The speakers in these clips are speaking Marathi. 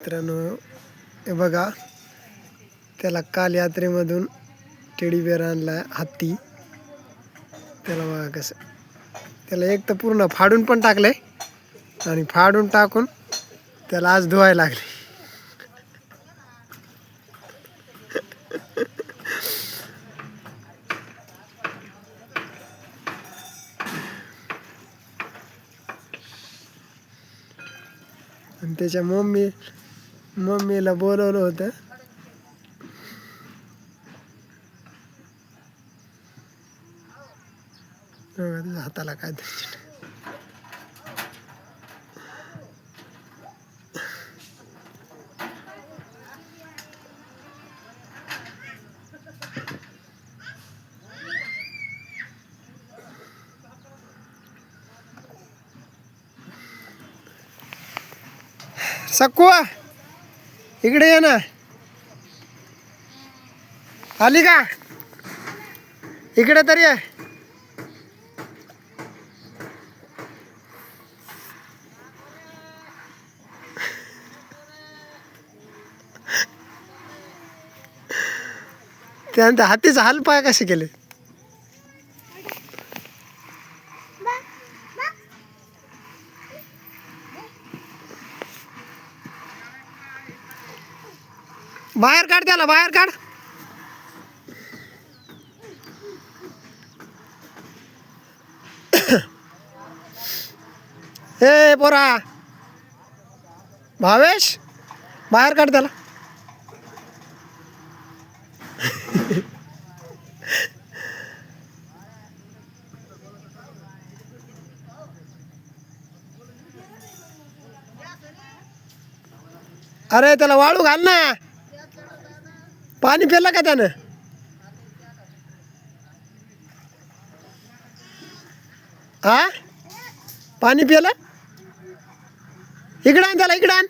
मित्रांनो हे बघा त्याला काल यात्रेमधून टेडी बेअर आणला हत्ती. त्याला बघा कसं त्याला एक तर पूर्ण फाडून पण टाकलंय आणि फाडून टाकून त्याला आज धुवायला लागले. आणि त्याच्या मम्मी मम्मीला बोलवलं होतं. हाताला काय सकुआ इकडे ये ना. आली का? इकडे तरी आहे त्यानंतर हातीचा हाल पाय कसे केले? बाहेर काढ त्याला बाहेर काढ. हे पोरा. भावेश बाहेर काढ त्याला. अरे त्याला वाळू घाल ना. पाणी पिलं का त्यानं? हा पाणी पिलं? इकडं आण त्याला इकडं आण.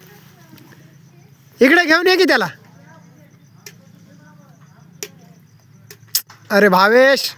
इकडे घेऊन ये की त्याला. अरे भावेश.